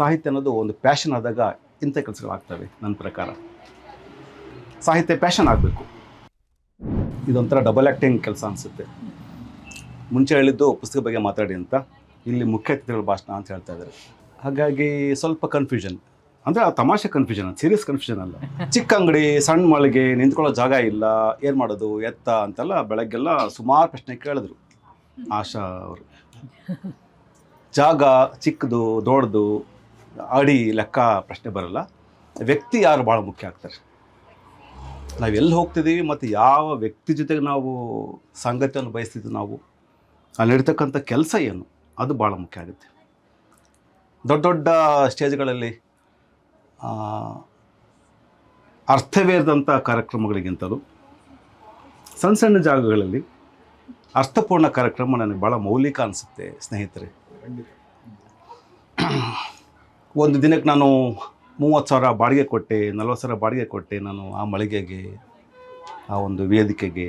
ಸಾಹಿತ್ಯ ಅನ್ನೋದು ಒಂದು ಪ್ಯಾಷನ್ ಆದಾಗ ಇಂಥ ಕೆಲಸಗಳಾಗ್ತವೆ ನನ್ನ ಪ್ರಕಾರ. ಸಾಹಿತ್ಯ ಪ್ಯಾಷನ್ ಆಗಬೇಕು. ಇದೊಂಥರ ಡಬಲ್ ಆ್ಯಕ್ಟಿಂಗ್ ಕೆಲಸ ಅನಿಸುತ್ತೆ. ಮುಂಚೆ ಹೇಳಿದ್ದು ಪುಸ್ತಕ ಬಗ್ಗೆ ಮಾತಾಡಿ ಅಂತ. ಇಲ್ಲಿ ಮುಖ್ಯ ಅತಿಥಿಗಳ ಭಾಷಣ ಅಂತ ಹೇಳ್ತಾ ಇದ್ದಾರೆ. ಹಾಗಾಗಿ ಸ್ವಲ್ಪ ಕನ್ಫ್ಯೂಷನ್ ಅಂದರೆ ಆ ತಮಾಷೆ ಕನ್ಫ್ಯೂಷನ್ ಸೀರಿಯಸ್ ಕನ್ಫ್ಯೂಷನ್ ಅಲ್ಲ. ಚಿಕ್ಕ ಅಂಗಡಿ, ಸಣ್ಣ ಮಳಿಗೆ, ನಿಂತ್ಕೊಳ್ಳೋ ಜಾಗ ಇಲ್ಲ, ಏನು ಮಾಡೋದು, ಎತ್ತ ಅಂತೆಲ್ಲ ಬೆಳಗ್ಗೆಲ್ಲ ಸುಮಾರು ಪ್ರಶ್ನೆ ಕೇಳಿದ್ರು ಆಶಾ ಅವರು. ಜಾಗ ಚಿಕ್ಕದು, ದೊಡ್ಡದು ಅಡಿ ಲೆಕ್ಕ ಪ್ರಶ್ನೆ ಬರಲ್ಲ. ವ್ಯಕ್ತಿ ಯಾರು ಭಾಳ ಮುಖ್ಯ ಆಗ್ತಾರೆ. ನಾವು ಎಲ್ಲಿ ಹೋಗ್ತಿದ್ದೀವಿ ಮತ್ತು ಯಾವ ವ್ಯಕ್ತಿ ಜೊತೆಗೆ ನಾವು ಸಂಗತಿಯನ್ನು ಬಯಸ್ತಿದ್ದೀವಿ ನಾವು ಅಲ್ಲಿರ್ತಕ್ಕಂಥ ಕೆಲಸ ಏನು ಅದು ಭಾಳ ಮುಖ್ಯ ಆಗುತ್ತೆ. ದೊಡ್ಡ ದೊಡ್ಡ ಸ್ಟೇಜ್ಗಳಲ್ಲಿ ಆ, ಅರ್ಥವೇದಂಥ ಕಾರ್ಯಕ್ರಮಗಳಿಗಿಂತಲೂ ಸಣ್ಣ ಸಣ್ಣ ಜಾಗಗಳಲ್ಲಿ ಅರ್ಥಪೂರ್ಣ ಕಾರ್ಯಕ್ರಮ ನನಗೆ ಭಾಳ ಮೌಲಿಕ ಅನಿಸುತ್ತೆ ಸ್ನೇಹಿತರೆ. ಒಂದು ದಿನಕ್ಕೆ ನಾನು ಮೂವತ್ತು ಸಾವಿರ ಬಾಡಿಗೆ ಕೊಟ್ಟೆ, ನಲ್ವತ್ತು ಸಾವಿರ ಬಾಡಿಗೆ ಕೊಟ್ಟೆ ನಾನು ಆ ಮಳಿಗೆಗೆ, ಆ ಒಂದು ವೇದಿಕೆಗೆ.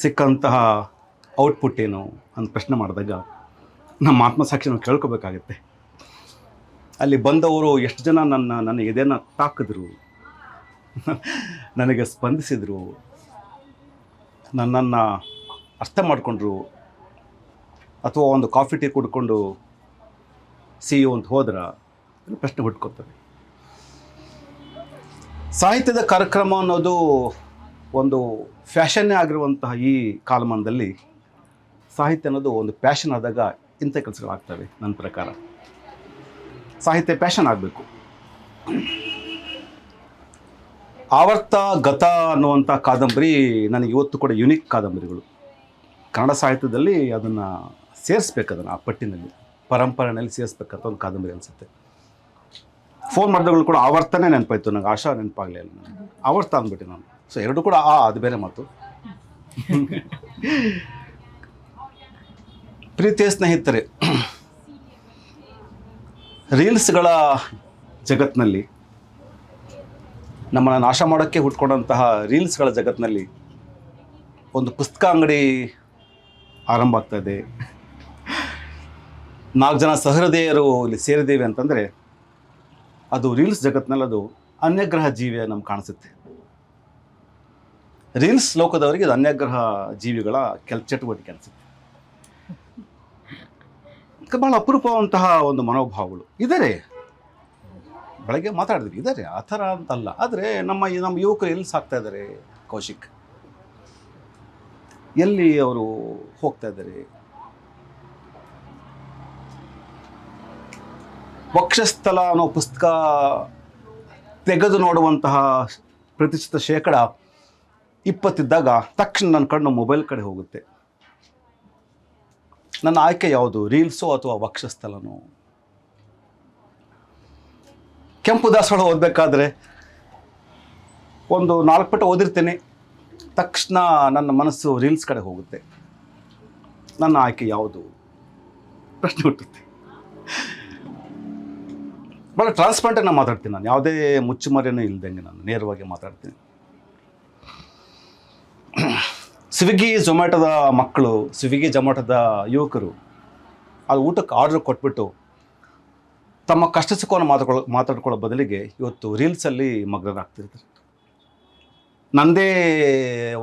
ಸಿಕ್ಕಂತಹ ಔಟ್ಪುಟ್ ಏನು ಅಂತ ಪ್ರಶ್ನೆ ಮಾಡಿದಾಗ ನಮ್ಮ ಆತ್ಮಸಾಕ್ಷಿ ಕೇಳ್ಕೊಬೇಕಾಗತ್ತೆ. ಅಲ್ಲಿ ಬಂದವರು ಎಷ್ಟು ಜನ ನನ್ನ ನನ್ನ ಎದೆನ ತಾಕಿದ್ರು, ನನಗೆ ಸ್ಪಂದಿಸಿದರು, ನನ್ನನ್ನು ಅರ್ಥ ಮಾಡಿಕೊಂಡ್ರು, ಅಥವಾ ಒಂದು ಕಾಫಿ ಟೀ ಕುಡ್ಕೊಂಡು ಸಿ ಯು ಅಂತ ಹೋದ್ರ ಪ್ರಶ್ನೆ ಹುಟ್ಕೊತವೆ. ಸಾಹಿತ್ಯದ ಕಾರ್ಯಕ್ರಮ ಅನ್ನೋದು ಒಂದು ಫ್ಯಾಷನ್ನೇ ಆಗಿರುವಂತಹ ಈ ಕಾಲಮಾನದಲ್ಲಿ ಸಾಹಿತ್ಯ ಅನ್ನೋದು ಒಂದು ಪ್ಯಾಷನ್ ಆದಾಗ ಇಂಥ ಕೆಲಸಗಳಾಗ್ತವೆ ನನ್ನ ಪ್ರಕಾರ. ಸಾಹಿತ್ಯ ಪ್ಯಾಷನ್ ಆಗಬೇಕು. ಆವರ್ತ, ಗತ ಅನ್ನುವಂಥ ಕಾದಂಬರಿ ನನಗೆ ಇವತ್ತು ಕೂಡ ಯುನಿಕ್ ಕಾದಂಬರಿಗಳು. ಕನ್ನಡ ಸಾಹಿತ್ಯದಲ್ಲಿ ಅದನ್ನು ಸೇರಿಸ್ಬೇಕು ಅದನ್ನು ಆ ಪಟ್ಟಿನಲ್ಲಿ. ಪರಂಪರೆಯಲ್ಲಿ ಸೇರಿಸ್ಬೇಕಂತ ಒಂದು ಕಾದಂಬರಿ ಅನಿಸುತ್ತೆ. ಫೋನ್ ಮಾಡಿದಗಳು ಕೂಡ ಆವರ್ತನೆ ನೆನಪಾಯ್ತು ನಂಗೆ, ಆಶಾ ನೆನಪಾಗಲಿಲ್ಲ ನನಗೆ ಆವರ್ತ ಅಂದ್ಬಿಟ್ಟೆ ನಾನು. ಸೊ ಎರಡು ಕೂಡ, ಆ, ಅದು ಬೇರೆ ಮಾತು. ಪ್ರೀತಿಯ ಸ್ನೇಹಿತರೆ, ರೀಲ್ಸ್ಗಳ ಜಗತ್ತಿನಲ್ಲಿ ನಮ್ಮನ್ನು ನಾಶ ಮಾಡೋಕ್ಕೆ ಹುಟ್ಕೊಂಡಂತಹ ರೀಲ್ಸ್ಗಳ ಜಗತ್ತಿನಲ್ಲಿ ಒಂದು ಪುಸ್ತಕ ಅಂಗಡಿ ಆರಂಭ ಆಗ್ತಾ ಇದೆ. ನಾಲ್ಕು ಜನ ಸಹೃದಯರು ಇಲ್ಲಿ ಸೇರಿದ್ದೇವೆ ಅಂತಂದರೆ ಅದು ರೀಲ್ಸ್ ಜಗತ್ತಿನಲ್ಲಿ ಅದು ಅನ್ಯಗ್ರಹ ಜೀವಿಯ ನಮ್ಗೆ ಕಾಣಿಸುತ್ತೆ. ರೀಲ್ಸ್ ಲೋಕದವರಿಗೆ ಅದು ಅನ್ಯಗ್ರಹ ಜೀವಿಗಳ ಕೆಲ ಚಟುವಟಿಕೆ ಅನಿಸುತ್ತೆ. ಭಾಳ ಅಪರೂಪವಂತಹ ಒಂದು ಮನೋಭಾವಗಳು. ಇದ್ದಾರೆ ಬೆಳಗ್ಗೆ ಮಾತಾಡಿದ್ವಿ ಇದ್ದಾರೆ ಆ ಥರ ಅಂತಲ್ಲ. ಆದರೆ ನಮ್ಮ ನಮ್ಮ ಯುವಕರು ಎಲ್ಲಿ ಸಾಕ್ತಾ ಇದ್ದಾರೆ ಕೌಶಿಕ್? ಎಲ್ಲಿ ಅವರು ಹೋಗ್ತಾ ಇದ್ದಾರೆ? ವಕ್ಷಸ್ಥಲ ಅನ್ನೋ ಪುಸ್ತಕ ತೆಗೆದು ನೋಡುವಂತಹ ಪ್ರತಿಶತ ಶೇಕಡ ಇಪ್ಪತ್ತಿದ್ದಾಗ ತಕ್ಷಣ ನನ್ನ ಕಣ್ಣು ಮೊಬೈಲ್ ಕಡೆ ಹೋಗುತ್ತೆ. ನನ್ನ ಆಯ್ಕೆ ಯಾವುದು? ರೀಲ್ಸೋ ಅಥವಾ ವಕ್ಷಸ್ಥಲನೋ ಕೆಂಪು ದಾಸೋಳ ಓದಬೇಕಾದ್ರೆ ಒಂದು ನಾಲ್ಕು ಪುಟ ಓದಿರ್ತೇನೆ. ತಕ್ಷಣ ನನ್ನ ಮನಸ್ಸು ರೀಲ್ಸ್ ಕಡೆ ಹೋಗುತ್ತೆ. ನನ್ನ ಆಯ್ಕೆ ಯಾವುದು? ಪ್ರಶ್ನೆ ಹುಟ್ಟುತ್ತೆ. ಭಾಳ ಟ್ರಾನ್ಸ್ಪರೆಂಟಾಗಿ ನಾನು ಮಾತಾಡ್ತೀನಿ ನಾನು. ಯಾವುದೇ ಮುಚ್ಚುಮರೆನೂ ಇಲ್ದಂಗೆ ನಾನು ನೇರವಾಗಿ ಮಾತಾಡ್ತೀನಿ. ಸ್ವಿಗ್ಗಿ ಝೊಮ್ಯಾಟೋದ ಮಕ್ಕಳು ಸ್ವಿಗ್ಗಿ ಝೊಮ್ಯಾಟೋದ ಯುವಕರು ಅದು ಊಟಕ್ಕೆ ಆರ್ಡ್ರ್ ಕೊಟ್ಬಿಟ್ಟು ತಮ್ಮ ಕಷ್ಟ ಸುಖವನ್ನು ಮಾತಾಡ್ಕೊಳ್ಳೋ ಮಾತಾಡ್ಕೊಳ್ಳೋ ಬದಲಿಗೆ ಇವತ್ತು ರೀಲ್ಸಲ್ಲಿ ಮಗ್ನರಾಗ್ತಿರ್ತಾರೆ. ನನ್ನದೇ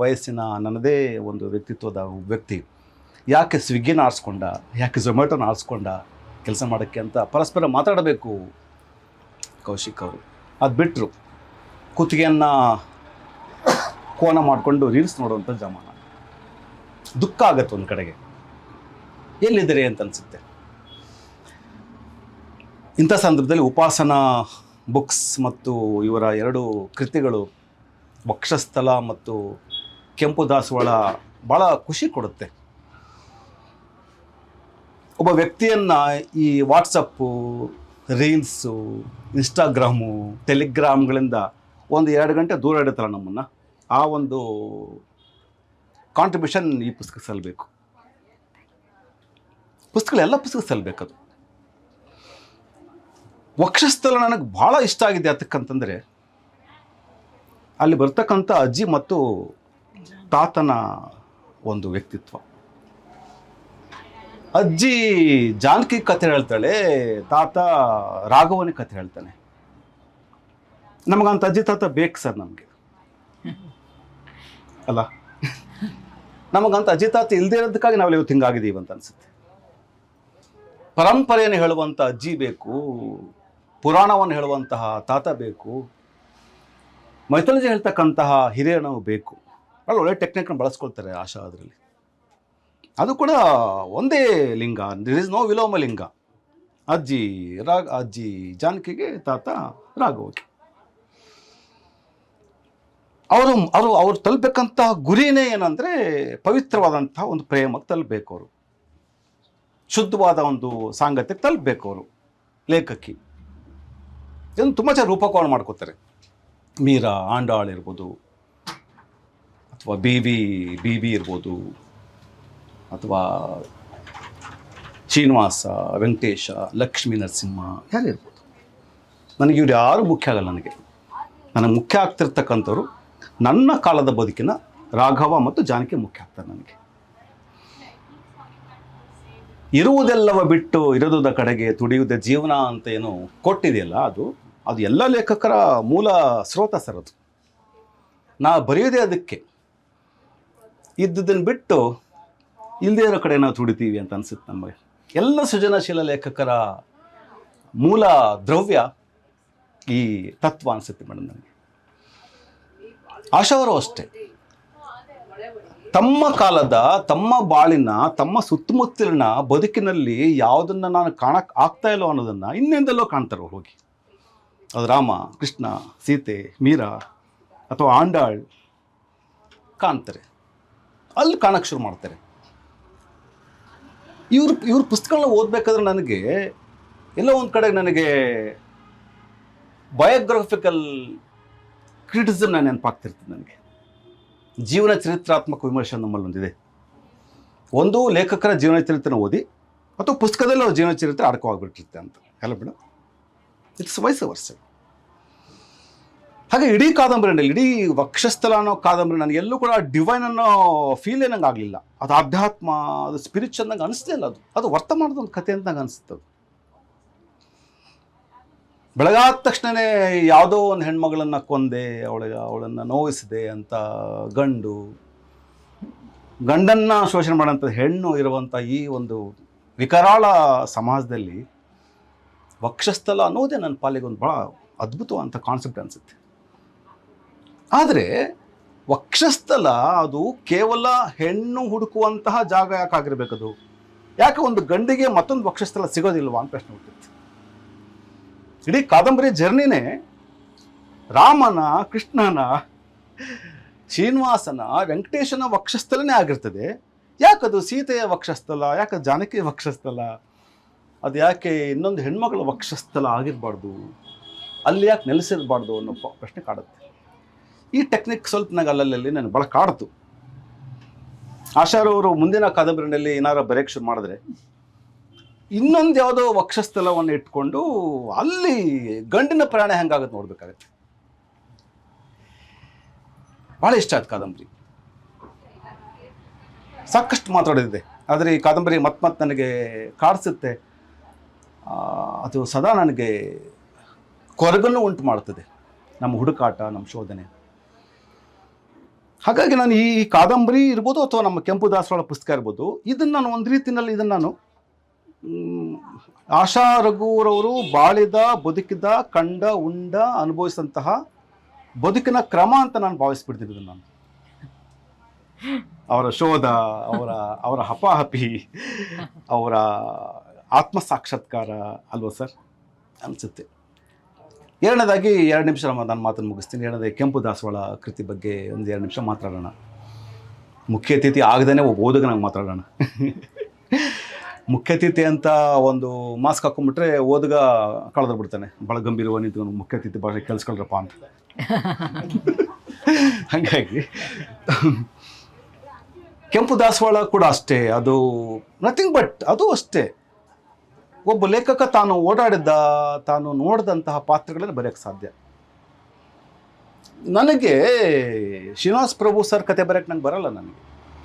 ವಯಸ್ಸಿನ, ನನ್ನದೇ ಒಂದು ವ್ಯಕ್ತಿತ್ವದ ವ್ಯಕ್ತಿ ಯಾಕೆ ಸ್ವಿಗ್ಗಿನ ಆರಿಸ್ಕೊಂಡ, ಯಾಕೆ ಝೊಮ್ಯಾಟೋನ ಆರಿಸ್ಕೊಂಡ ಕೆಲಸ ಮಾಡೋಕ್ಕೆ ಅಂತ ಪರಸ್ಪರ ಮಾತಾಡಬೇಕು ಕೌಶಿಕ್ ಅವರು. ಅದು ಬಿಟ್ಟರು ಕುತ್ತಿಗೆಯನ್ನು ಕೋನ ಮಾಡಿಕೊಂಡು ರೀಲ್ಸ್ ನೋಡುವಂಥ ಜಮಾನ. ದುಃಖ ಆಗತ್ತೆ ಒಂದು ಕಡೆಗೆ. ಎಲ್ಲಿದ್ದೀರಿ ಅಂತ ಅನಿಸುತ್ತೆ. ಇಂಥ ಸಂದರ್ಭದಲ್ಲಿ ಉಪಾಸನಾ ಬುಕ್ಸ್ ಮತ್ತು ಇವರ ಎರಡು ಕೃತಿಗಳು ವಕ್ಷಸ್ಥಲ ಮತ್ತು ಕೆಂಪು ದಾಸವಾಳ ಭಾಳ ಖುಷಿ ಕೊಡುತ್ತೆ. ಒಬ್ಬ ವ್ಯಕ್ತಿಯನ್ನು ಈ ವಾಟ್ಸಪ್ಪು ರೀಲ್ಸು, ಇನ್ಸ್ಟಾಗ್ರಾಮು, ಟೆಲಿಗ್ರಾಮ್ಗಳಿಂದ ಒಂದು ಎರಡು ಗಂಟೆ ದೂರ ಇಡುತ್ತಲ್ಲ ನಮ್ಮನ್ನು, ಆ ಒಂದು ಕಾಂಟ್ರಿಬ್ಯೂಷನ್ ಈ ಪುಸ್ತಕ ಸಲ್ಲಬೇಕು ಪುಸ್ತಕಗಳು ಎಲ್ಲ ಪುಸ್ತಕ ಸಲ್ಲಬೇಕದು ವಕ್ಷಸ್ಥಲ ನನಗೆ ಭಾಳ ಇಷ್ಟ ಆಗಿದೆ ಅದಕ್ಕಂತಂದರೆ, ಅಲ್ಲಿ ಬರ್ತಕ್ಕಂಥ ಅಜ್ಜಿ ಮತ್ತು ತಾತನ ಒಂದು ವ್ಯಕ್ತಿತ್ವ. ಅಜ್ಜಿ ಜಾನಕಿ ಕಥೆ ಹೇಳ್ತಾಳೆ, ತಾತ ರಾಘವನ ಕಥೆ ಹೇಳ್ತಾನೆ. ನಮಗಂತ ಅಜ್ಜಿ, ತಾತ ಬೇಕು ಸರ್ ನಮಗೆ. ಅಲ್ಲ? ನಮಗಂತ ಅಜ್ಜಿ, ತಾತ ಇಲ್ಲದೇ ಇರೋದಕ್ಕಾಗಿ ನಾವು ಇವತ್ತು ಹಿಂಗಾಗಿದ್ದೀವಿ ಅಂತ ಅನ್ಸುತ್ತೆ. ಪರಂಪರೆಯನ್ನು ಹೇಳುವಂಥ ಅಜ್ಜಿ ಬೇಕು, ಪುರಾಣವನ್ನು ಹೇಳುವಂತಹ ತಾತ ಬೇಕು, ಮೈಥಾಲಜಿ ಹೇಳ್ತಕ್ಕಂತಹ ಹಿರಿಯರು ಬೇಕು. ಅಲ್ಲ ಒಳ್ಳೆ ಟೆಕ್ನಿಕ್ನ ಬಳಸ್ಕೊಳ್ತಾರೆ ಆಶಾ ಅದರಲ್ಲಿ. ಅದು ಕೂಡ ಒಂದೇ ಲಿಂಗ ದಿರ್ ಇಸ್ ನೋ ವಿಲೋಮ ಲಿಂಗ ಅಜ್ಜಿ ರಾಗ, ಅಜ್ಜಿ ಜಾನಕಿಗೆ ತಾತ ರಾಘವಕ್ಕೆ ಅವರು ಅವರು, ಅವ್ರು ತಲುಪಬೇಕಂತಹ ಗುರಿನೇ ಏನಂದರೆ ಪವಿತ್ರವಾದಂತಹ ಒಂದು ಪ್ರೇಮಕ್ಕೆ ತಲುಪಬೇಕು ಅವರು ಶುದ್ಧವಾದ ಒಂದು ಸಾಂಗತ್ಯಕ್ಕೆ ತಲುಪಬೇಕು ಅವರು ಲೇಖಕಿ. ಇದನ್ನು ತುಂಬ ಚೆನ್ನಾಗಿ ರೂಪಕವನ್ನು ಮಾಡ್ಕೋತಾರೆ. ಮೀರಾ, ಆಂಡಾಳ್ ಇರ್ಬೋದು, ಅಥವಾ ಬಿ ವಿ, ಬಿ ಬಿ ಇರ್ಬೋದು. ಅಥವಾ ಶ್ರೀನಿವಾಸ, ವೆಂಕಟೇಶ, ಲಕ್ಷ್ಮೀ ನರಸಿಂಹ, ಯಾರು ಇರ್ಬೋದು? ನನಗೆ ಇವ್ರು ಯಾರು ಮುಖ್ಯ ಆಗಲ್ಲ ನನಗೆ. ನನಗೆ ಮುಖ್ಯ ಆಗ್ತಿರ್ತಕ್ಕಂಥವ್ರು ನನ್ನ ಕಾಲದ ಬದುಕಿನ ರಾಘವ ಮತ್ತು ಜಾನಕಿ ಮುಖ್ಯ ಆಗ್ತಾರೆ ನನಗೆ. ಇರುವುದೆಲ್ಲವ ಬಿಟ್ಟು ಇರೋದ ಕಡೆಗೆ ತುಡಿಯುವುದ ಜೀವನ ಅಂತ ಏನು ಕೊಟ್ಟಿದೆಯಲ್ಲ ಅದು ಅದು ಎಲ್ಲ ಲೇಖಕರ ಮೂಲ ಸ್ರೋತ ಸರ್ ಅದು. ನಾ ಬರೆಯೋದೇ ಅದಕ್ಕೆ. ಇದ್ದುದನ್ನು ಬಿಟ್ಟು ಇಲ್ಲದೇ ಇರೋ ಕಡೆ ನಾವು ತುಡಿತೀವಿ ಅಂತ ಅನ್ಸುತ್ತೆ ನಮಗೆ. ಎಲ್ಲ ಸೃಜನಶೀಲ ಲೇಖಕರ ಮೂಲ ದ್ರವ್ಯ ಈ ತತ್ವ ಅನಿಸುತ್ತೆ ಮೇಡಮ್ ನನಗೆ ಆಶಾವರು ಅಷ್ಟೇ. ತಮ್ಮ ಕಾಲದ, ತಮ್ಮ ಬಾಳಿನ, ತಮ್ಮ ಸುತ್ತಮುತ್ತಲಿನ ಬದುಕಿನಲ್ಲಿ ಯಾವುದನ್ನು ನಾನು ಕಾಣಕ್ಕೆ ಆಗ್ತಾ ಇಲ್ಲೋ ಅನ್ನೋದನ್ನು ಇನ್ನೆಂದಲ್ಲೋ ಕಾಣ್ತಾರೆ ಹೋಗಿ. ಅದು ರಾಮ, ಕೃಷ್ಣ, ಸೀತೆ, ಮೀರಾ ಅಥವಾ ಆಂಡಾಳ್ ಕಾಣ್ತಾರೆ. ಅಲ್ಲಿ ಕಾಣಕ್ಕೆ ಶುರು ಮಾಡ್ತಾರೆ. ಇವ್ರ ಇವ್ರ ಪುಸ್ತಕಗಳನ್ನ ಓದಬೇಕಾದ್ರೆ ನನಗೆ ಎಲ್ಲ ಒಂದು ಕಡೆ ನನಗೆ ಬಯೋಗ್ರಫಿಕಲ್ ನಾನು ನೆನಪಾಗ್ತಿರ್ತದೆ ನನಗೆ. ಜೀವನ ಚರಿತ್ರಾತ್ಮಕ ವಿಮರ್ಶೆ ನಮ್ಮಲ್ಲಿ ಒಂದಿದೆ. ಒಂದು ಲೇಖಕರ ಜೀವನ ಚರಿತ್ರೆನ ಓದಿ ಅಥವಾ ಪುಸ್ತಕದಲ್ಲಿ ಅವ್ರ ಜೀವನ ಚರಿತ್ರೆ ಅಡಕವಾಗಿಬಿಟ್ಟಿರುತ್ತೆ ಅಂತ. ಎಲ್ಲ ಮೇಡಮ್ ಇಟ್ಸ್ ವಯಸ್ಸು ವರ್ಷ ಹಾಗೆ ಇಡೀ ಕಾದಂಬರಿನಲ್ಲಿ, ಇಡೀ ವಕ್ಷಸ್ಥಲ ಅನ್ನೋ ಕಾದಂಬರಿ ನನಗೆ ಎಲ್ಲೂ ಕೂಡ ಡಿವೈನ್ ಅನ್ನೋ ಫೀಲ್ ಏನಂಗೆ ಆಗಲಿಲ್ಲ. ಅದು ಆಧ್ಯಾತ್ಮ, ಅದು ಸ್ಪಿರಿಚ್ ಅಂದಂಗೆ ಅನಿಸ್ಲೇ ಇಲ್ಲ ಅದು. ಅದು ವರ್ತಮಾನದ ಒಂದು ಕಥೆ ಅಂತ ನಂಗೆ ಅನಿಸುತ್ತೆ ಬೆಳಗಾದ ತಕ್ಷಣವೇ ಯಾವುದೋ ಒಂದು ಹೆಣ್ಮಗಳನ್ನು ಕೊಂದೆ ಅವಳಿಗೆ ಅವಳನ್ನು ನೋವಿಸಿದೆ ಅಂತ ಗಂಡು, ಗಂಡನ್ನು ಶೋಷಣೆ ಮಾಡೋಂಥ ಹೆಣ್ಣು ಇರುವಂಥ ಈ ಒಂದು ವಿಕರಾಳ ಸಮಾಜದಲ್ಲಿ ವಕ್ಷಸ್ಥಲ ಅನ್ನೋದೇ ನನ್ನ ಪಾಲಿಗೆ ಒಂದು ಭಾಳ ಅದ್ಭುತವಾದಂಥ ಕಾನ್ಸೆಪ್ಟ್ ಅನಿಸುತ್ತೆ. ಆದರೆ ವಕ್ಷಸ್ಥಲ ಅದು ಕೇವಲ ಹೆಣ್ಣು ಹುಡುಕುವಂತಹ ಜಾಗ ಯಾಕಾಗಿರ್ಬೇಕದು? ಯಾಕೆ ಒಂದು ಗಂಡಿಗೆ ಮತ್ತೊಂದು ವಕ್ಷಸ್ಥಲ ಸಿಗೋದಿಲ್ವಾ ಅಂತ ಪ್ರಶ್ನೆ ಹುಟ್ಟಿತ್ತು ಇಡೀ ಕಾದಂಬರಿ ಜರ್ನಿನೇ ರಾಮನ, ಕೃಷ್ಣನ, ಶ್ರೀನಿವಾಸನ, ವೆಂಕಟೇಶನ ವಕ್ಷಸ್ಥಲನೇ ಆಗಿರ್ತದೆ. ಯಾಕದು ಸೀತೆಯ ವಕ್ಷಸ್ಥಲ, ಯಾಕೆ ಜಾನಕಿಯ ವಕ್ಷಸ್ಥಲ? ಅದು ಯಾಕೆ ಇನ್ನೊಂದು ಹೆಣ್ಮಗಳ ವಕ್ಷಸ್ಥಲ ಆಗಿರಬಾರ್ದು? ಅಲ್ಲಿ ಯಾಕೆ ನೆಲೆಸಿರಬಾರ್ದು ಅನ್ನೋ ಪ್ರಶ್ನೆ ಕಾಡುತ್ತೆ. ಈ ಟೆಕ್ನಿಕ್ ಸ್ವಲ್ಪ ನನಗೆ ಅಲ್ಲಲ್ಲಿ ನನಗೆ ಭಾಳ ಕಾಡ್ತು. ಆಶಾರವರು ಮುಂದಿನ ಕಾದಂಬರಿನಲ್ಲಿ ಏನಾರು ಬರೆಯಕ್ಕೆ ಶುರು ಮಾಡಿದ್ರೆ ಇನ್ನೊಂದು ಯಾವುದೋ ವಕ್ಷಸ್ಥಲವನ್ನು ಇಟ್ಕೊಂಡು ಅಲ್ಲಿ ಗಂಡಿನ ಪ್ರಯಾಣ ಹೆಂಗಾಗುತ್ತೆ ನೋಡ್ಬೇಕಾಗತ್ತೆ. ಭಾಳ ಇಷ್ಟ ಆಯ್ತು ಕಾದಂಬರಿ. ಸಾಕಷ್ಟು ಮಾತಾಡೋದಿದೆ. ಆದರೆ ಈ ಕಾದಂಬರಿ ಮತ್ತೆ ಮತ್ತೆ ನನಗೆ ಕಾಡಿಸುತ್ತೆ. ಅದು ಸದಾ ನನಗೆ ಕೊರಗನ್ನು ಉಂಟು ಮಾಡ್ತದೆ. ನಮ್ಮ ಹುಡುಕಾಟ, ನಮ್ಮ ಶೋಧನೆ. ಹಾಗಾಗಿ ನಾನು ಈ ಕಾದಂಬರಿ ಇರ್ಬೋದು ಅಥವಾ ನಮ್ಮ ಕೆಂಪು ದಾಸವಾಳ ಪುಸ್ತಕ ಇರ್ಬೋದು, ಇದನ್ನು ನಾನು ಒಂದು ರೀತಿಯಲ್ಲಿ ಇದನ್ನು ನಾನು ಆಶಾ ರಘುವರವರು ಬಾಳಿದ, ಬದುಕಿದ, ಕಂಡ, ಉಂಡ ಅನುಭವಿಸಿದಂತಹ ಬದುಕಿನ ಕ್ರಮ ಅಂತ ನಾನು ಭಾವಿಸ್ಬಿಡ್ತೀನಿ ಇದನ್ನು ನಾನು. ಅವರ ಶೋಧ, ಅವರ ಅವರ ಹಪಾಹಪಿ, ಅವರ ಆತ್ಮ ಸಾಕ್ಷಾತ್ಕಾರ ಅಲ್ವಾ ಸರ್? ಅನಿಸುತ್ತೆ. ಎರಡನೇದಾಗಿ ಎರಡು ನಿಮಿಷ ನಾನು ಮಾತನ್ನು ಮುಗಿಸ್ತೀನಿ. ಎರಡನೇ ಕೆಂಪು ದಾಸವಾಳ ಕೃತಿ ಬಗ್ಗೆ ಒಂದು ಎರಡು ನಿಮಿಷ ಮಾತಾಡೋಣ. ಮುಖ್ಯ ಅತಿಥಿ ಆಗದೇ ಒಬ್ಬ ಓದುಗನಾಗ ಮಾತಾಡೋಣ. ಮುಖ್ಯ ಅತಿಥಿ ಅಂತ ಒಂದು ಮಾಸ್ಕ್ ಹಾಕೊಂಡ್ಬಿಟ್ರೆ ಓದುಗ ಕಳೆದ್ರು ಬಿಡ್ತಾನೆ ಭಾಳ ಗಂಭೀರವಾಗಿ ನಿಂತು ಮುಖ್ಯ ಅತಿಥಿ ಭಾಷೆ ಕೇಳಿಸ್ಕೊಳ್ರಪ್ಪ ಅಂತ. ಹಾಗಾಗಿ ಕೆಂಪು ದಾಸವಾಳ ಕೂಡ ಅಷ್ಟೇ. ಅದು ನಥಿಂಗ್ ಬಟ್ ಅದು ಅಷ್ಟೇ. ಒಬ್ಬ ಲೇಖಕ ತಾನು ಓಡಾಡಿದ್ದ, ತಾನು ನೋಡಿದಂತಹ ಪಾತ್ರಗಳನ್ನು ಬರೆಯೋಕ್ಕೆ ಸಾಧ್ಯ. ನನಗೆ ಶ್ರೀನಿವಾಸ್ ಪ್ರಭು ಸರ್ ಕತೆ ಬರೆಯೋಕ್ಕೆ ನಂಗೆ ಬರಲ್ಲ ನನಗೆ.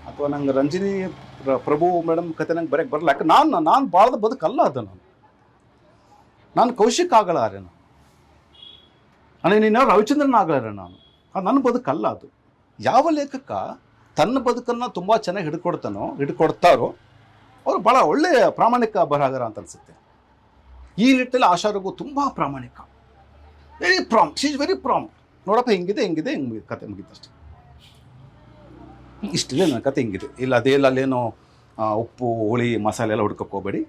ಅಥವಾ ನಂಗೆ ರಂಜಿನಿ ಪ್ರಭು ಮೇಡಮ್ ಕತೆ ನಂಗೆ ಬರೆಯಕ್ಕೆ ಬರಲ್ಲ. ಯಾಕೆ ನಾನು ನಾನು ಬಾಳ್ದ ಬದುಕಲ್ಲ ಅದು ನಾನು. ನಾನು ಕೌಶಿಕ್ ಆಗಲಾರೆ ನಾನು. ಅನೇ ನೀನು ರವಿಚಂದ್ರನ್ ಆಗಲಾರೆ ನಾನು. ಅದು ನನ್ನ ಬದುಕಲ್ಲ ಅದು. ಯಾವ ಲೇಖಕ ತನ್ನ ಬದುಕನ್ನು ತುಂಬ ಚೆನ್ನಾಗಿ ಹಿಡ್ಕೊಡ್ತಾನೋ, ಹಿಡ್ಕೊಡ್ತಾರೋ ಅವರು ಭಾಳ ಒಳ್ಳೆಯ ಪ್ರಾಮಾಣಿಕ ಬರಹಗಾರ ಅಂತ ಅನಿಸುತ್ತೆ. ಈ ನಿಟ್ಟಿನಲ್ಲಿ ಆಶಾರಗು ತುಂಬ ಪ್ರಾಮಾಣಿಕ. Very prompt she is very prompt ನೋಡಪ್ಪ ಹಿಂಗಿದೆ ಹಿಂಗಿದೆ ಹಿಂಗೆ ಕತೆ ಮುಗಿತಷ್ಟೆ. ಇಷ್ಟಿಲ್ಲ ನನ್ನ ಕತೆ ಹಿಂಗಿದೆ. ಇಲ್ಲ ಅದೇಲ್ಲ ಅಲ್ಲೇನೋ ಆ, ಉಪ್ಪು ಹುಳಿ ಮಸಾಲೆ ಎಲ್ಲ ಹುಡ್ಕಕ್ಕೆ ಹೋಗಬೇಡಿ.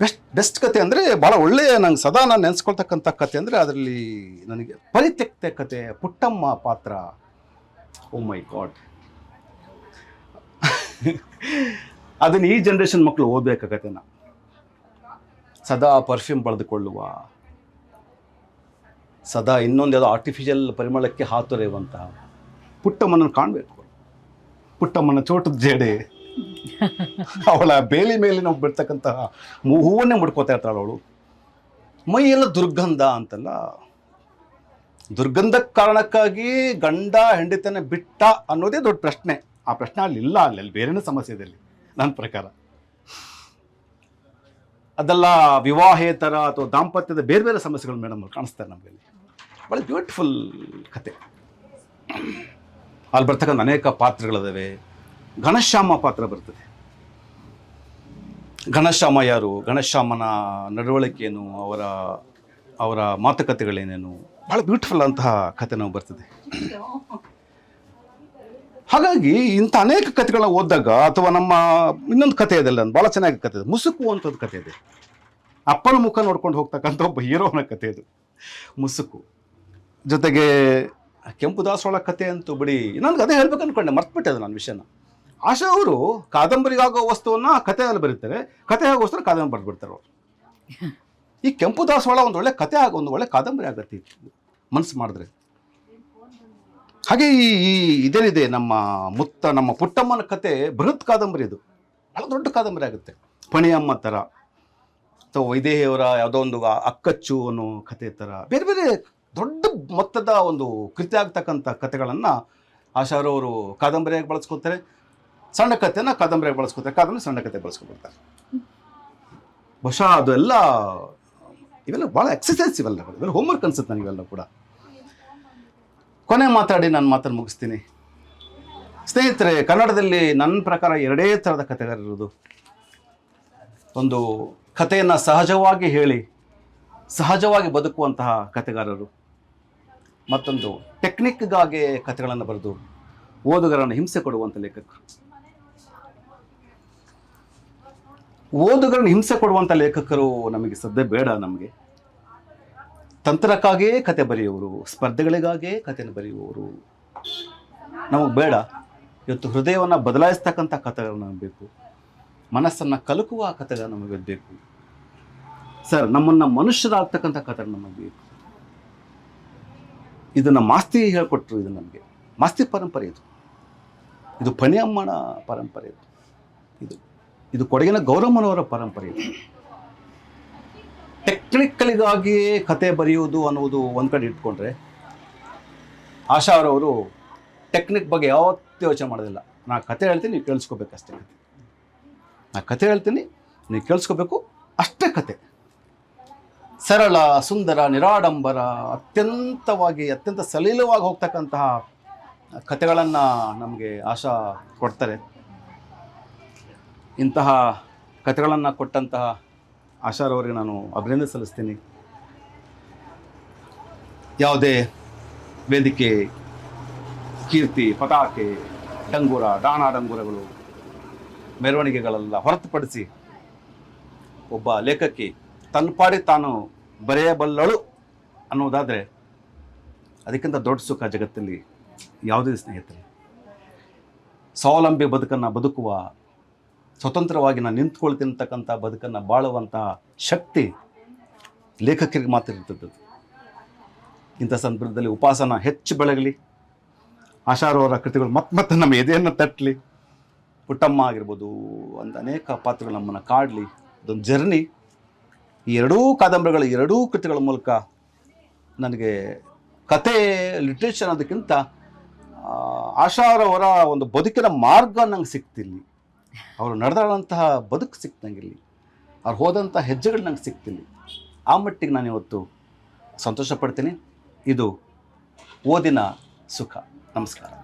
ಬೆಸ್ಟ್ ಬೆಸ್ಟ್ ಕತೆ ಅಂದರೆ ಭಾಳ ಒಳ್ಳೆಯ ನಂಗೆ ಸದಾ ನಾನು ನೆನೆಸ್ಕೊಳ್ತಕ್ಕಂಥ ಕತೆ ಅಂದರೆ ಅದರಲ್ಲಿ ನನಗೆ ಪರಿತ್ಯಕ್ತ ಕತೆ ಪುಟ್ಟಮ್ಮ ಪಾತ್ರ. ಓ ಮೈ ಗಾಡ್ ಅದನ್ನು ಈ ಜನ್ರೇಷನ್ ಮಕ್ಕಳು ಓದಬೇಕಾಗತ್ತೆ ನಾವು ಸದಾ ಪರ್ಫ್ಯೂಮ್ ಬಳದುಕೊಳ್ಳುವ ಸದಾ ಇನ್ನೊಂದು ಯಾವುದೋ ಆರ್ಟಿಫಿಷಿಯಲ್ ಪರಿಮಳಕ್ಕೆ ಹಾತೊರೆಯುವಂತಹ ಪುಟ್ಟಮ್ಮನನ್ನು ಕಾಣಬೇಕು. ಪುಟ್ಟಮ್ಮನ ಚೋಟದ ಜೇಡೆ. ಅವಳ ಬೇಲಿ ಮೇಲೆ ನಾವು ಬಿಡ್ತಕ್ಕಂತಹ ಹೂವನ್ನೇ ಮುಡ್ಕೋತಾ ಇರ್ತಾಳೆ ಅವಳು. ಮೈಯೆಲ್ಲ ದುರ್ಗಂಧ ಅಂತಲ್ಲ. ದುರ್ಗಂಧಕ್ಕೆ ಕಾರಣಕ್ಕಾಗಿ ಗಂಡ ಹೆಂಡತಿನ ಬಿಟ್ಟ ಅನ್ನೋದೇ ದೊಡ್ಡ ಪ್ರಶ್ನೆ. ಆ ಪ್ರಶ್ನೆ ಅಲ್ಲಿ ಇಲ್ಲ, ಅಲ್ಲಿ ಅಲ್ಲಿ ಬೇರೆನೇ ಸಮಸ್ಯೆ ಇದೆ ಅಲ್ಲಿ. ನನ್ನ ಪ್ರಕಾರ. ಅದೆಲ್ಲ ವಿವಾಹೇತರ ಅಥವಾ ದಾಂಪತ್ಯದ ಬೇರೆ ಬೇರೆ ಸಮಸ್ಯೆಗಳು ಮೇಡಮ್ ಕಾಣಿಸ್ತಾರೆ ನಮಗೆ ಭಾಳ ಬ್ಯೂಟಿಫುಲ್ ಕತೆ. ಅಲ್ಲಿ ಬರ್ತಕ್ಕಂಥ ಅನೇಕ ಪಾತ್ರಗಳಿದಾವೆ. ಘನಶ್ಯಾಮ ಪಾತ್ರ ಬರ್ತದೆ. ಘನಶ್ಯಾಮ ಯಾರು? ಘನಶ್ಯಾಮನ ನಡವಳಿಕೆಯೇನು ಅವರ ಅವರ ಮಾತುಕತೆಗಳೇನೇನು? ಭಾಳ ಬ್ಯೂಟಿಫುಲ್ ಅಂತಹ ಕತೆ ನಾವು ಬರ್ತದೆ. ಹಾಗಾಗಿ ಇಂಥ ಅನೇಕ ಕಥೆಗಳನ್ನ ಓದಿದಾಗ ಅಥವಾ ನಮ್ಮ ಇನ್ನೊಂದು ಕಥೆ ಇದೆ ಅಲ್ಲ ಭಾಳ ಚೆನ್ನಾಗಿ ಕತೆ ಇದೆ ಮುಸುಕು ಅಂತದ್ದು ಕತೆ ಇದೆ ಅಪ್ಪನ ಮುಖ ನೋಡ್ಕೊಂಡು ಹೋಗ್ತಕ್ಕಂಥ ಒಬ್ಬ ಹೀರೋನ ಕತೆ ಇದು ಮುಸುಕು. ಜೊತೆಗೆ ಕೆಂಪು ದಾಸೋಳ ಕಥೆ ಅಂತೂ ಬಿಡಿ. ನನಗೆ ಅದೇ ಹೇಳ್ಬೇಕು ಅಂದ್ಕೊಂಡೆ ಮರ್ತ್ಬಿಟ್ಟೆ ಅದು ನನ್ನ ವಿಷಯನ. ಆಶಾ ಅವರು ಕಾದಂಬರಿಗಾಗೋ ವಸ್ತುವನ್ನ ಕಥೆಯಲ್ಲಿ ಬರೀತಾರೆ. ಕಥೆ ಆಗೋಸ್ಕರ ಕಾದಂಬರಿ ಬರೆದ್ಬಿಡ್ತಾರೆ ಅವರು. ಈ ಕೆಂಪು ದಾಸೋಳ ಒಂದು ಒಳ್ಳೆ ಕತೆ ಆಗ ಒಂದು ಒಳ್ಳೆ ಕಾದಂಬರಿ ಆಗತ್ತೆ. ಮನಸ್ಸು ಮಾಡಿದ್ರೆ. ಹಾಗೆ ಈ ಈ ನಮ್ಮ ಮುತ್ತ, ನಮ್ಮ ಪುಟ್ಟಮ್ಮನ ಕತೆ, ಬೃಹತ್ ಕಾದಂಬರಿ ಇದು ಬಹಳ ದೊಡ್ಡ ಕಾದಂಬರಿ ಆಗುತ್ತೆ. ಪಣಿಯಮ್ಮ ಥರ ಅಥವಾ ವೈದೇಹಿಯವರ ಯಾವುದೋ ಒಂದು ಅಕ್ಕಚ್ಚು ಅನ್ನೋ ಕತೆ ಥರ ಬೇರೆ ಬೇರೆ ದೊಡ್ಡ ಮೊತ್ತದ ಒಂದು ಕೃತಿ ಆಗ್ತಕ್ಕಂಥ ಕತೆಗಳನ್ನು ಆಶಾರವರು ಕಾದಂಬರಿಯಾಗಿ ಬಳಸ್ಕೊತಾರೆ. ಸಣ್ಣ ಕಥೆನ ಕಾದಂಬರಿಯಾಗಿ ಬಳಸ್ಕೊತಾರೆ. ಕಾದಂಬರಿ ಸಣ್ಣ ಕತೆ ಬಳಸ್ಕೊಬಿಡ್ತಾರೆ. ಬಹುಶಃ ಅದೆಲ್ಲ ಇವೆಲ್ಲ ಭಾಳ ಎಕ್ಸಸೈಸ್ ಇವೆಲ್ಲ ಇವೆಲ್ಲ ಹೋಮ್ವರ್ಕ್ ಅನ್ಸುತ್ತೆ ನನಗೆ ಇವೆಲ್ಲ ಕೂಡ. ಕೊನೆ ಮಾತಾಡಿ ನಾನು ಮಾತನ್ನು ಮುಗಿಸ್ತೀನಿ. ಸ್ನೇಹಿತರೆ, ಕನ್ನಡದಲ್ಲಿ ನನ್ನ ಪ್ರಕಾರ ಎರಡೇ ಥರದ ಕಥೆಗಾರರಿರೋದು ಒಂದು ಕಥೆಯನ್ನು ಸಹಜವಾಗಿ ಹೇಳಿ, ಸಹಜವಾಗಿ ಬದುಕುವಂತಹ ಕಥೆಗಾರರು. ಮತ್ತೊಂದು ಟೆಕ್ನಿಕ್ಗಾಗಿ ಕಥೆಗಳನ್ನು ಬರೆದು ಓದುಗರನ್ನು ಹಿಂಸೆ ಕೊಡುವಂಥ ಲೇಖಕರು. ಓದುಗರನ್ನು ಹಿಂಸೆ ಕೊಡುವಂಥ ಲೇಖಕರು ನಮಗೆ ಸದ್ಯ ಬೇಡ ನಮಗೆ. ತಂತ್ರಕ್ಕಾಗಿಯೇ ಕತೆ ಬರೆಯುವರು ಸ್ಪರ್ಧೆಗಳಿಗಾಗಿಯೇ ಕಥೆಯನ್ನು ಬರೆಯುವವರು ನಮಗೆ ಬೇಡ. ಇವತ್ತು ಹೃದಯವನ್ನು ಬದಲಾಯಿಸ್ತಕ್ಕಂಥ ಕಥೆಗಳು ನಮಗೆ ಬೇಕು. ಮನಸ್ಸನ್ನು ಕಲಕುವ ಕಥೆಗಳು ನಮಗೆ ಬೇಕು. ಸರ್, ನಮ್ಮನ್ನು ಮನುಷ್ಯರಾಗ್ತಕ್ಕಂಥ ಕಥೆ ನಮಗೆ ಬೇಕು. ಇದನ್ನು ಮಾಸ್ತಿ ಹೇಳ್ಕೊಟ್ರು ಇದು ನಮಗೆ. ಮಾಸ್ತಿ ಪರಂಪರೆ ಇದು. ಇದು ಪನಿಯಮ್ಮನ ಪರಂಪರೆ ಇದು. ಇದು ಇದು ಕೊಡಗಿನ ಗೌರಮ್ಮನವರ ಪರಂಪರೆ ಇದು. ಟೆಕ್ನಿಕಲಿಗಾಗಿಯೇ ಕತೆ ಬರೆಯುವುದು ಅನ್ನುವುದು ಒಂದು ಕಡೆ ಇಟ್ಕೊಂಡ್ರೆ ಆಶಾ ಅವರವರು ಟೆಕ್ನಿಕ್ ಬಗ್ಗೆ ಯಾವತ್ತೂ ಯೋಚನೆ ಮಾಡೋದಿಲ್ಲ. ನಾ ಕತೆ ಹೇಳ್ತೀನಿ, ನೀವು ಕೇಳಿಸ್ಕೋಬೇಕಷ್ಟೇ ಕತೆ. ನಾ ಕತೆ ಹೇಳ್ತೀನಿ, ನೀವು ಕೇಳಿಸ್ಕೋಬೇಕು, ಅಷ್ಟೇ ಕತೆ. ಸರಳ, ಸುಂದರ, ನಿರಾಡಂಬರ, ಅತ್ಯಂತವಾಗಿ, ಅತ್ಯಂತ ಸಲೀಲವಾಗಿ ಹೋಗ್ತಕ್ಕಂತಹ ಕತೆಗಳನ್ನು ನಮಗೆ ಆಶಾ ಕೊಡ್ತಾರೆ. ಇಂತಹ ಕತೆಗಳನ್ನು ಕೊಟ್ಟಂತಹ ಆಶಾರವರಿಗೆ ನಾನು ಅಭಿನಂದನೆ ಸಲ್ಲಿಸ್ತೀನಿ. ಯಾವುದೇ ವೇದಿಕೆ, ಕೀರ್ತಿ ಪತಾಕೆ ಡಂಗೂರ ಡಾಣ ಡಂಗೂರಗಳು, ಮೆರವಣಿಗೆಗಳೆಲ್ಲ ಹೊರತುಪಡಿಸಿ ಒಬ್ಬ ಲೇಖಕಿ ತನ್ನ ಪಾಡಿ ತಾನು ಬರೆಯಬಲ್ಲಳು ಅನ್ನೋದಾದರೆ ಅದಕ್ಕಿಂತ ದೊಡ್ಡ ಸುಖ ಜಗತ್ತಲ್ಲಿ ಯಾವುದೇ ಸ್ನೇಹಿತರೆ ಸ್ವಾವಲಂಬಿ ಬದುಕನ್ನು ಬದುಕುವ ಸ್ವತಂತ್ರವಾಗಿ ನಾನು ನಿಂತ್ಕೊಳ್ತಿರ್ತಕ್ಕಂಥ ಬದುಕನ್ನು ಬಾಳುವಂತಹ ಶಕ್ತಿ ಲೇಖಕರಿಗೆ ಮಾತ್ರ ಇರ್ತದ್ದು ಇಂಥ ಸಂದರ್ಭದಲ್ಲಿ ಉಪಾಸನ ಹೆಚ್ಚು ಬೆಳಗಲಿ. ಆಶಾರವರ ಕೃತಿಗಳು ಮತ್ತೆ ಮತ್ತೆ ನಮ್ಮ ಎದೆಯನ್ನು ತಟ್ಟಲಿ ಪುಟ್ಟಮ್ಮ ಆಗಿರ್ಬೋದು, ಒಂದು ಅನೇಕ ಪಾತ್ರಗಳು ನಮ್ಮನ್ನು ಕಾಡಲಿ. ಅದೊಂದು ಜರ್ನಿ. ಈ ಎರಡೂ ಕಾದಂಬರಿಗಳ ಎರಡೂ ಕೃತಿಗಳ ಮೂಲಕ ನನಗೆ ಕತೆ ಲಿಟ್ರೇಚರ್ ಅನ್ನೋದಕ್ಕಿಂತ ಆಶಾರವರ ಒಂದು ಬದುಕಿನ ಮಾರ್ಗ ನಂಗೆ ಸಿಕ್ತಿಲ್ಲಿ. ಅವರು ನಡೆದಾಡುವಂತಹ ಬದುಕು ಸಿಕ್ತಂಗಿರಲಿ ಅವ್ರು ಹೋದಂಥ ಹೆಜ್ಜೆಗಳು ನಂಗೆ ಸಿಕ್ತಿಲ್ಲ ಆ ಮಟ್ಟಿಗೆ ನಾನು ಇವತ್ತು ಸಂತೋಷ ಪಡ್ತೀನಿ ಇದು ಓದಿನ ಸುಖ. ನಮಸ್ಕಾರ.